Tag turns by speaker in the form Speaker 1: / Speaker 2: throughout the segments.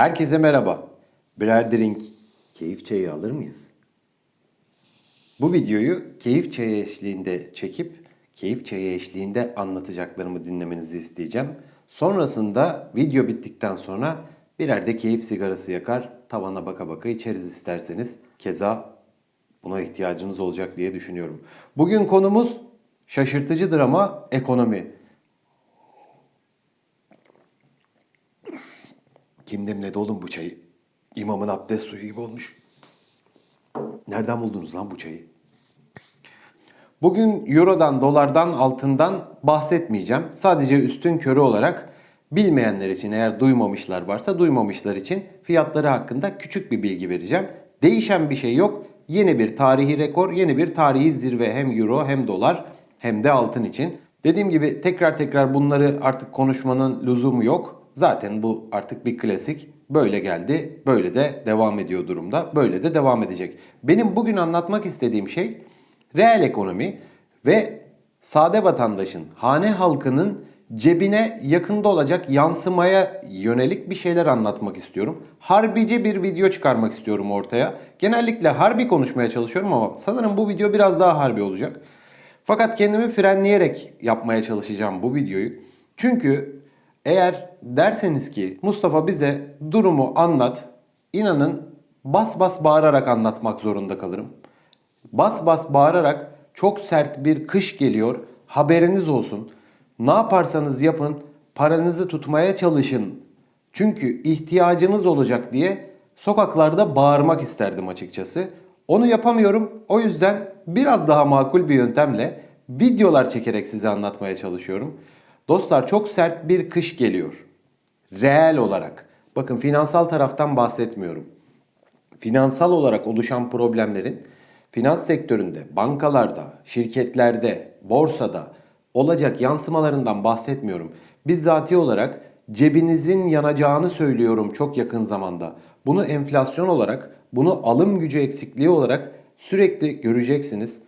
Speaker 1: Herkese merhaba. Birer drink, keyif çayı alır mıyız? Bu videoyu keyif çayı eşliğinde çekip keyif çayı eşliğinde anlatacaklarımı dinlemenizi isteyeceğim. Sonrasında video bittikten sonra birer de keyif sigarası yakar, tavana baka baka içeriz isterseniz. Keza buna ihtiyacınız olacak diye düşünüyorum. Bugün konumuz şaşırtıcı drama ekonomi. Kim demledi oğlum bu çayı? İmamın abdest suyu gibi olmuş. Nereden buldunuz lan bu çayı? Bugün Euro'dan, dolardan, altından bahsetmeyeceğim. Sadece üstün körü olarak bilmeyenler için eğer duymamışlar varsa duymamışlar için fiyatları hakkında küçük bir bilgi vereceğim. Değişen bir şey yok. Yeni bir tarihi rekor, yeni bir tarihi zirve hem Euro hem dolar hem de altın için. Dediğim gibi tekrar tekrar bunları artık konuşmanın lüzumu yok. Zaten bu artık bir klasik. Böyle geldi, böyle de devam ediyor durumda. Böyle de devam edecek. Benim bugün anlatmak istediğim şey reel ekonomi ve sade vatandaşın, hane halkının cebine yakında olacak yansımaya yönelik bir şeyler anlatmak istiyorum. Harbici bir video çıkarmak istiyorum ortaya. Genellikle harbi konuşmaya çalışıyorum ama sanırım bu video biraz daha harbi olacak. Fakat kendimi frenleyerek yapmaya çalışacağım bu videoyu. Çünkü eğer derseniz ki Mustafa bize durumu anlat, inanın bas bas bağırarak anlatmak zorunda kalırım. Bas bas bağırarak çok sert bir kış geliyor. Haberiniz olsun. Ne yaparsanız yapın paranızı tutmaya çalışın. Çünkü ihtiyacınız olacak diye sokaklarda bağırmak isterdim açıkçası. Onu yapamıyorum. O yüzden biraz daha makul bir yöntemle videolar çekerek size anlatmaya çalışıyorum. Dostlar çok sert bir kış geliyor. Reel olarak. Bakın finansal taraftan bahsetmiyorum finansal olarak oluşan problemlerin finans sektöründe, bankalarda, şirketlerde, borsada olacak yansımalarından bahsetmiyorum. Bizzati olarak cebinizin yanacağını söylüyorum çok yakın zamanda. Bunu enflasyon olarak, bunu alım gücü eksikliği olarak sürekli göreceksiniz.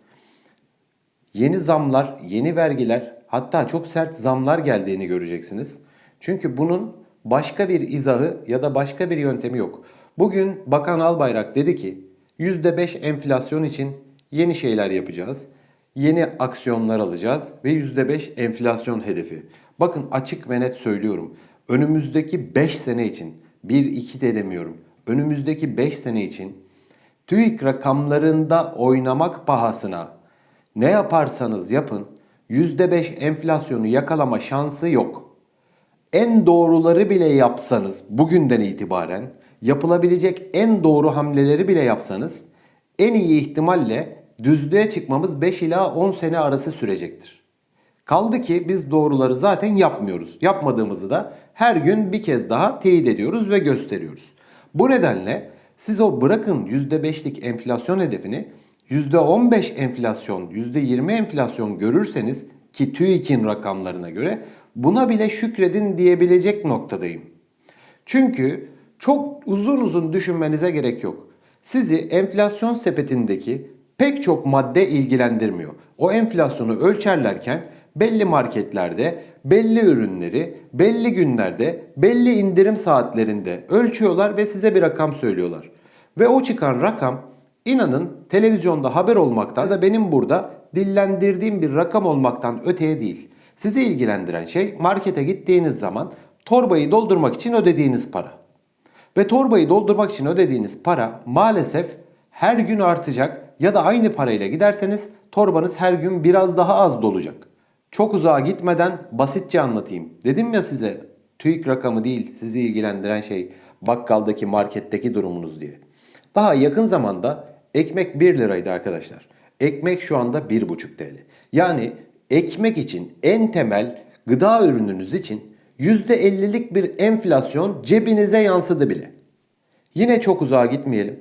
Speaker 1: Yeni zamlar, yeni vergiler, hatta çok sert zamlar geldiğini göreceksiniz. Çünkü bunun başka bir izahı ya da başka bir yöntemi yok. Bugün Bakan Albayrak dedi ki %5 enflasyon için yeni şeyler yapacağız. Yeni aksiyonlar alacağız ve %5 enflasyon hedefi. Bakın açık ve net söylüyorum. Önümüzdeki 5 sene için 1-2 de demiyorum. Önümüzdeki 5 sene için TÜİK rakamlarında oynamak pahasına ne yaparsanız yapın %5 enflasyonu yakalama şansı yok. En doğruları bile yapsanız bugünden itibaren yapılabilecek en doğru hamleleri bile yapsanız en iyi ihtimalle düzlüğe çıkmamız 5 ila 10 sene arası sürecektir. Kaldı ki biz doğruları zaten yapmıyoruz. Yapmadığımızı da her gün bir kez daha teyit ediyoruz ve gösteriyoruz. Bu nedenle siz o bırakın %5'lik enflasyon hedefini %15 enflasyon, %20 enflasyon görürseniz ki TÜİK'in rakamlarına göre buna bile şükredin diyebilecek noktadayım. Çünkü çok uzun uzun düşünmenize gerek yok. Sizi enflasyon sepetindeki pek çok madde ilgilendirmiyor. O enflasyonu ölçerlerken belli marketlerde, belli ürünleri, belli günlerde, belli indirim saatlerinde ölçüyorlar ve size bir rakam söylüyorlar. Ve o çıkan rakam inanın televizyonda haber olmaktan da benim burada dillendirdiğim bir rakam olmaktan öteye değil. Sizi ilgilendiren şey markete gittiğiniz zaman torbayı doldurmak için ödediğiniz para. Ve torbayı doldurmak için ödediğiniz para maalesef her gün artacak ya da aynı parayla giderseniz torbanız her gün biraz daha az dolacak. Çok uzağa gitmeden basitçe anlatayım. Dedim ya size TÜİK rakamı değil sizi ilgilendiren şey bakkaldaki marketteki durumunuz diye. Daha yakın zamanda ekmek 1 liraydı arkadaşlar. Ekmek şu anda 1,5 TL. Yani ekmek için en temel gıda ürününüz için %50'lik bir enflasyon cebinize yansıdı bile. Yine çok uzağa gitmeyelim.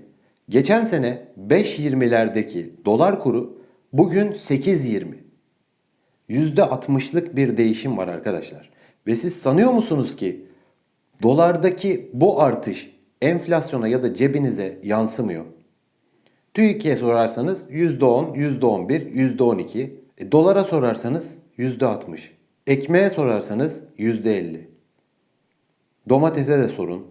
Speaker 1: Geçen sene 5.20'lerdeki dolar kuru bugün 8.20. %60'lık bir değişim var arkadaşlar. Ve siz sanıyor musunuz ki dolardaki bu artış enflasyona ya da cebinize yansımıyor? TÜİK'e sorarsanız %10, %11, %12. E, dolara sorarsanız %60. Ekmeğe sorarsanız %50. Domatese de sorun.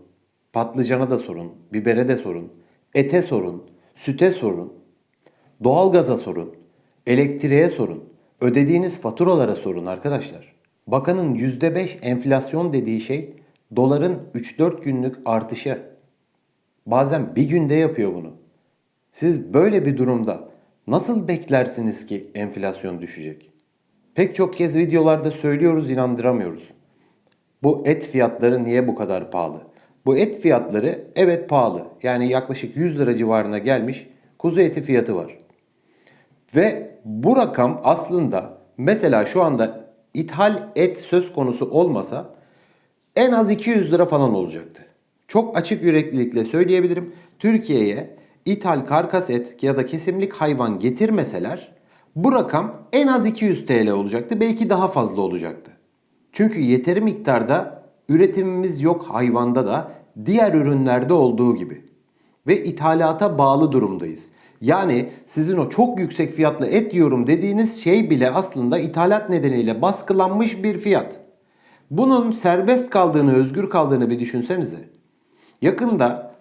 Speaker 1: Patlıcana da sorun, bibere de sorun, ete sorun, süte sorun, doğalgaza sorun, elektriğe sorun, ödediğiniz faturalara sorun arkadaşlar. Bakanın %5 enflasyon dediği şey doların 3-4 günlük artışı. Bazen bir günde yapıyor bunu. Siz böyle bir durumda nasıl beklersiniz ki enflasyon düşecek? Pek çok kez videolarda söylüyoruz inandıramıyoruz. Bu et fiyatları niye bu kadar pahalı? Bu et fiyatları evet pahalı. Yani yaklaşık 100 lira civarına gelmiş kuzu eti fiyatı var. Ve bu rakam aslında mesela şu anda ithal et söz konusu olmasa en az 200 lira falan olacaktı. Çok açık yüreklilikle söyleyebilirim. Türkiye'ye ithal karkas et ya da kesimlik hayvan getirmeseler bu rakam en az 200 TL olacaktı. Belki daha fazla olacaktı. Çünkü yeteri miktarda üretimimiz yok hayvanda da diğer ürünlerde olduğu gibi. Ve ithalata bağlı durumdayız. Yani sizin o çok yüksek fiyatlı et yiyorum dediğiniz şey bile aslında ithalat nedeniyle baskılanmış bir fiyat. Bunun serbest kaldığını, özgür kaldığını bir düşünsenize. Yakında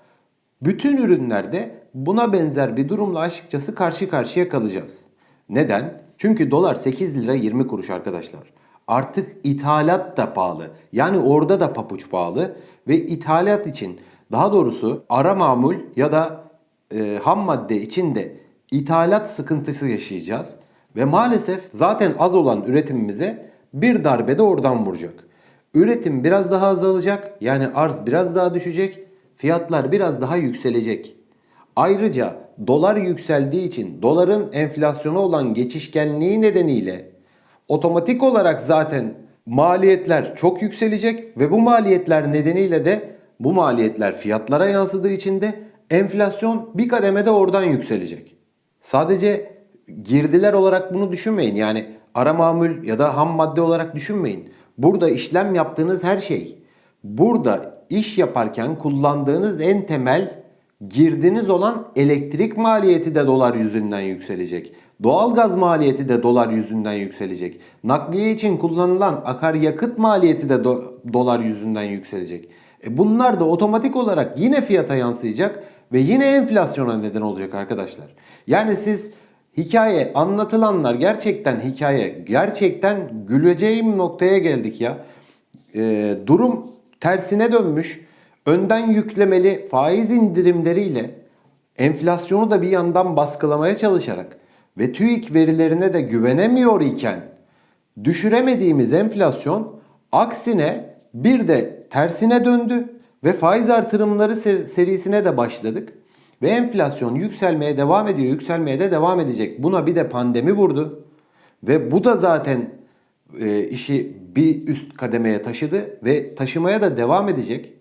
Speaker 1: bütün ürünlerde buna benzer bir durumla açıkçası karşı karşıya kalacağız. Neden? Çünkü dolar 8 lira 20 kuruş arkadaşlar. Artık ithalat da pahalı. Yani orada da papuç pahalı ve ithalat için daha doğrusu ara mamul ya da e, ham madde için de ithalat sıkıntısı yaşayacağız. Ve maalesef zaten az olan üretimimize bir darbe de oradan vuracak. Üretim biraz daha azalacak. Yani arz biraz daha düşecek. Fiyatlar biraz daha yükselecek. Ayrıca dolar yükseldiği için doların enflasyona olan geçişkenliği nedeniyle otomatik olarak zaten maliyetler çok yükselecek ve bu maliyetler nedeniyle de bu maliyetler fiyatlara yansıdığı için de enflasyon bir kademede oradan yükselecek. Sadece girdiler olarak bunu düşünmeyin. Yani ara mamul ya da ham madde olarak düşünmeyin. Burada işlem yaptığınız her şey, burada iş yaparken kullandığınız en temel girdiniz olan elektrik maliyeti de dolar yüzünden yükselecek. Doğalgaz maliyeti de dolar yüzünden yükselecek. Nakliye için kullanılan akaryakıt maliyeti de do- dolar yüzünden yükselecek. E bunlar da otomatik olarak yine fiyata yansıyacak ve yine enflasyona neden olacak arkadaşlar. Yani siz hikaye anlatılanlar gerçekten hikaye gerçekten güleceğim noktaya geldik ya. E, durum tersine dönmüş. Önden yüklemeli faiz indirimleriyle enflasyonu da bir yandan baskılamaya çalışarak ve TÜİK verilerine de güvenemiyor iken düşüremediğimiz enflasyon aksine bir de tersine döndü ve faiz artırımları ser- serisine de başladık. Ve enflasyon yükselmeye devam ediyor, yükselmeye de devam edecek. Buna bir de pandemi vurdu. Ve bu da zaten e, işi bir üst kademeye taşıdı ve taşımaya da devam edecek.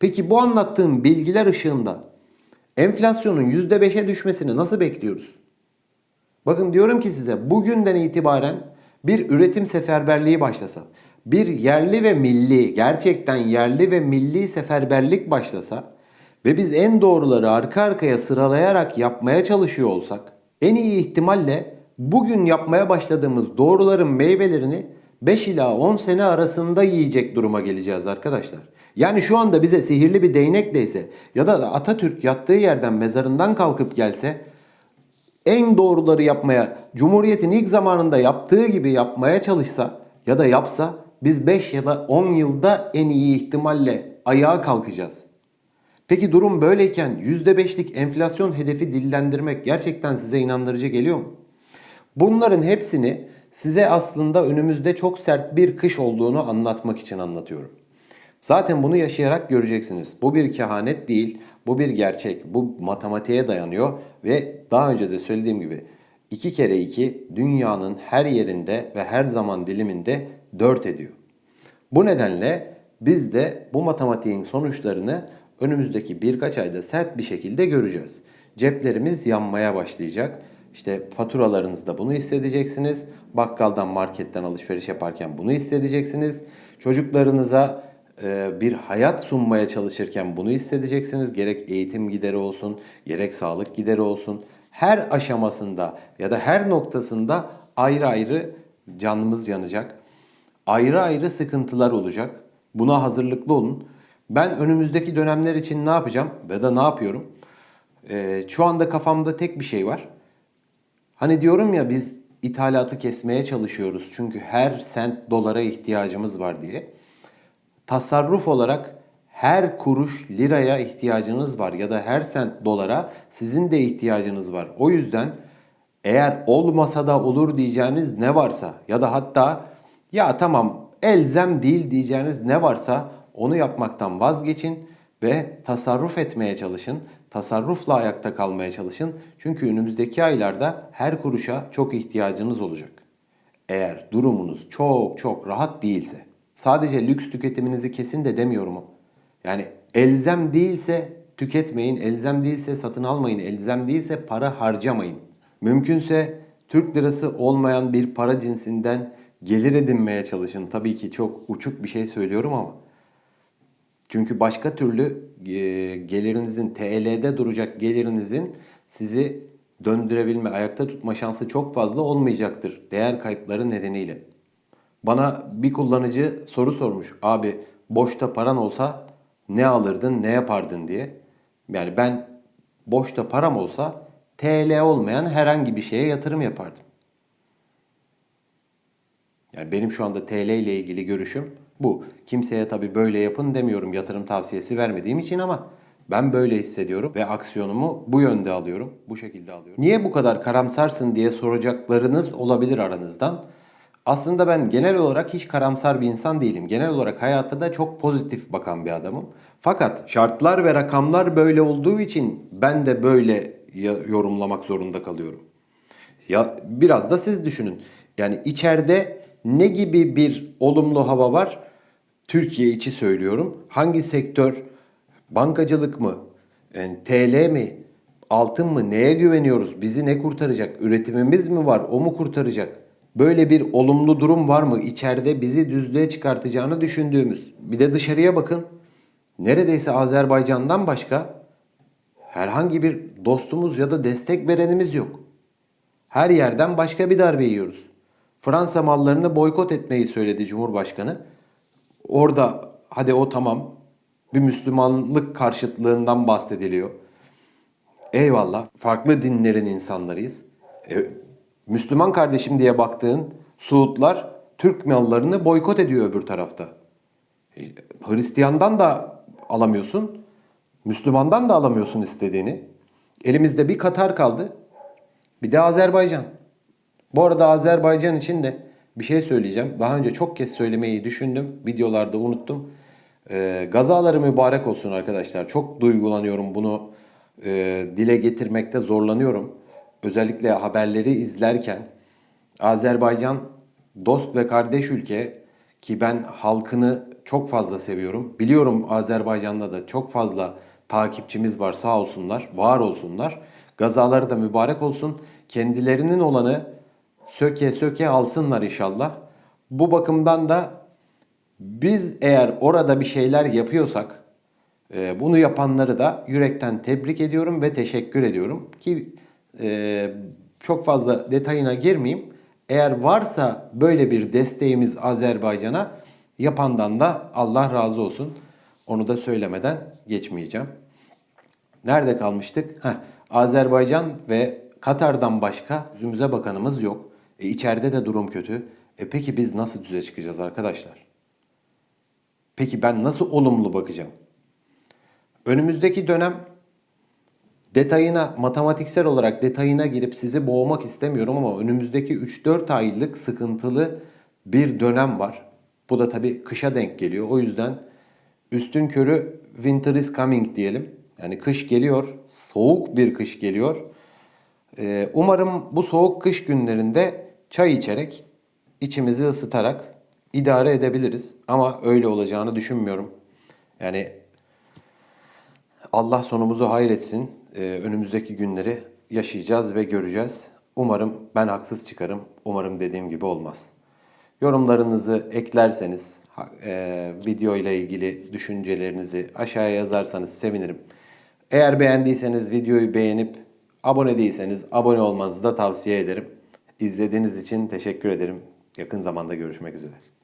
Speaker 1: Peki bu anlattığım bilgiler ışığında enflasyonun %5'e düşmesini nasıl bekliyoruz? Bakın diyorum ki size bugünden itibaren bir üretim seferberliği başlasa, bir yerli ve milli, gerçekten yerli ve milli seferberlik başlasa ve biz en doğruları arka arkaya sıralayarak yapmaya çalışıyor olsak, en iyi ihtimalle bugün yapmaya başladığımız doğruların meyvelerini 5 ila 10 sene arasında yiyecek duruma geleceğiz arkadaşlar. Yani şu anda bize sihirli bir değnek değse ya da Atatürk yattığı yerden mezarından kalkıp gelse en doğruları yapmaya, Cumhuriyet'in ilk zamanında yaptığı gibi yapmaya çalışsa ya da yapsa biz 5 ya da 10 yılda en iyi ihtimalle ayağa kalkacağız. Peki durum böyleyken %5'lik enflasyon hedefi dillendirmek gerçekten size inandırıcı geliyor mu? Bunların hepsini size aslında önümüzde çok sert bir kış olduğunu anlatmak için anlatıyorum. Zaten bunu yaşayarak göreceksiniz. Bu bir kehanet değil, bu bir gerçek. Bu matematiğe dayanıyor ve daha önce de söylediğim gibi 2 kere 2 dünyanın her yerinde ve her zaman diliminde 4 ediyor. Bu nedenle biz de bu matematiğin sonuçlarını önümüzdeki birkaç ayda sert bir şekilde göreceğiz. Ceplerimiz yanmaya başlayacak. İşte faturalarınızda bunu hissedeceksiniz. Bakkaldan, marketten alışveriş yaparken bunu hissedeceksiniz. Çocuklarınıza bir hayat sunmaya çalışırken bunu hissedeceksiniz. Gerek eğitim gideri olsun, gerek sağlık gideri olsun. Her aşamasında ya da her noktasında ayrı ayrı canımız yanacak. Ayrı ayrı sıkıntılar olacak. Buna hazırlıklı olun. Ben önümüzdeki dönemler için ne yapacağım ve da ne yapıyorum? Ee, şu anda kafamda tek bir şey var. Hani diyorum ya biz ithalatı kesmeye çalışıyoruz çünkü her sent dolara ihtiyacımız var diye. Tasarruf olarak her kuruş liraya ihtiyacınız var ya da her sent dolara sizin de ihtiyacınız var. O yüzden eğer olmasa da olur diyeceğiniz ne varsa ya da hatta ya tamam elzem değil diyeceğiniz ne varsa onu yapmaktan vazgeçin ve tasarruf etmeye çalışın. Tasarrufla ayakta kalmaya çalışın. Çünkü önümüzdeki aylarda her kuruşa çok ihtiyacınız olacak. Eğer durumunuz çok çok rahat değilse. Sadece lüks tüketiminizi kesin de demiyorum. Yani elzem değilse tüketmeyin, elzem değilse satın almayın, elzem değilse para harcamayın. Mümkünse Türk lirası olmayan bir para cinsinden gelir edinmeye çalışın. Tabii ki çok uçuk bir şey söylüyorum ama. Çünkü başka türlü e, gelirinizin TL'de duracak gelirinizin sizi döndürebilme, ayakta tutma şansı çok fazla olmayacaktır değer kayıpları nedeniyle. Bana bir kullanıcı soru sormuş. Abi boşta paran olsa ne alırdın, ne yapardın diye. Yani ben boşta param olsa TL olmayan herhangi bir şeye yatırım yapardım. Yani benim şu anda TL ile ilgili görüşüm bu. Kimseye tabii böyle yapın demiyorum yatırım tavsiyesi vermediğim için ama ben böyle hissediyorum ve aksiyonumu bu yönde alıyorum. Bu şekilde alıyorum. Niye bu kadar karamsarsın diye soracaklarınız olabilir aranızdan. Aslında ben genel olarak hiç karamsar bir insan değilim. Genel olarak hayatta da çok pozitif bakan bir adamım. Fakat şartlar ve rakamlar böyle olduğu için ben de böyle yorumlamak zorunda kalıyorum. Ya biraz da siz düşünün. Yani içeride ne gibi bir olumlu hava var? Türkiye içi söylüyorum. Hangi sektör? Bankacılık mı? Yani TL mi? Altın mı? Neye güveniyoruz? Bizi ne kurtaracak? Üretimimiz mi var? O mu kurtaracak? Böyle bir olumlu durum var mı? İçeride bizi düzlüğe çıkartacağını düşündüğümüz. Bir de dışarıya bakın. Neredeyse Azerbaycan'dan başka herhangi bir dostumuz ya da destek verenimiz yok. Her yerden başka bir darbe yiyoruz. Fransa mallarını boykot etmeyi söyledi Cumhurbaşkanı. Orada hadi o tamam bir Müslümanlık karşıtlığından bahsediliyor. Eyvallah farklı dinlerin insanlarıyız. E, Müslüman kardeşim diye baktığın Suudlar Türk mallarını boykot ediyor öbür tarafta. E, Hristiyandan da alamıyorsun, Müslümandan da alamıyorsun istediğini. Elimizde bir Katar kaldı, bir de Azerbaycan. Bu arada Azerbaycan için de bir şey söyleyeceğim. Daha önce çok kez söylemeyi düşündüm. Videolarda unuttum. Ee, gazaları mübarek olsun arkadaşlar. Çok duygulanıyorum bunu e, dile getirmekte zorlanıyorum. Özellikle haberleri izlerken Azerbaycan dost ve kardeş ülke ki ben halkını çok fazla seviyorum. Biliyorum Azerbaycan'da da çok fazla takipçimiz var sağ olsunlar, var olsunlar. Gazaları da mübarek olsun. Kendilerinin olanı söke söke alsınlar inşallah. Bu bakımdan da biz eğer orada bir şeyler yapıyorsak e, bunu yapanları da yürekten tebrik ediyorum ve teşekkür ediyorum ki e, çok fazla detayına girmeyeyim. Eğer varsa böyle bir desteğimiz Azerbaycan'a yapandan da Allah razı olsun. Onu da söylemeden geçmeyeceğim. Nerede kalmıştık? Heh, Azerbaycan ve Katar'dan başka yüzümüze bakanımız yok. E, içeride de durum kötü. E peki biz nasıl düze çıkacağız arkadaşlar? Peki ben nasıl olumlu bakacağım? Önümüzdeki dönem detayına, matematiksel olarak detayına girip sizi boğmak istemiyorum ama önümüzdeki 3-4 aylık sıkıntılı bir dönem var. Bu da tabii kışa denk geliyor. O yüzden üstün körü winter is coming diyelim. Yani kış geliyor, soğuk bir kış geliyor. Ee, umarım bu soğuk kış günlerinde çay içerek, içimizi ısıtarak idare edebiliriz. Ama öyle olacağını düşünmüyorum. Yani Allah sonumuzu hayretsin. Ee, önümüzdeki günleri yaşayacağız ve göreceğiz. Umarım ben haksız çıkarım. Umarım dediğim gibi olmaz. Yorumlarınızı eklerseniz, e, video ile ilgili düşüncelerinizi aşağıya yazarsanız sevinirim. Eğer beğendiyseniz videoyu beğenip abone değilseniz abone olmanızı da tavsiye ederim. İzlediğiniz için teşekkür ederim. Yakın zamanda görüşmek üzere.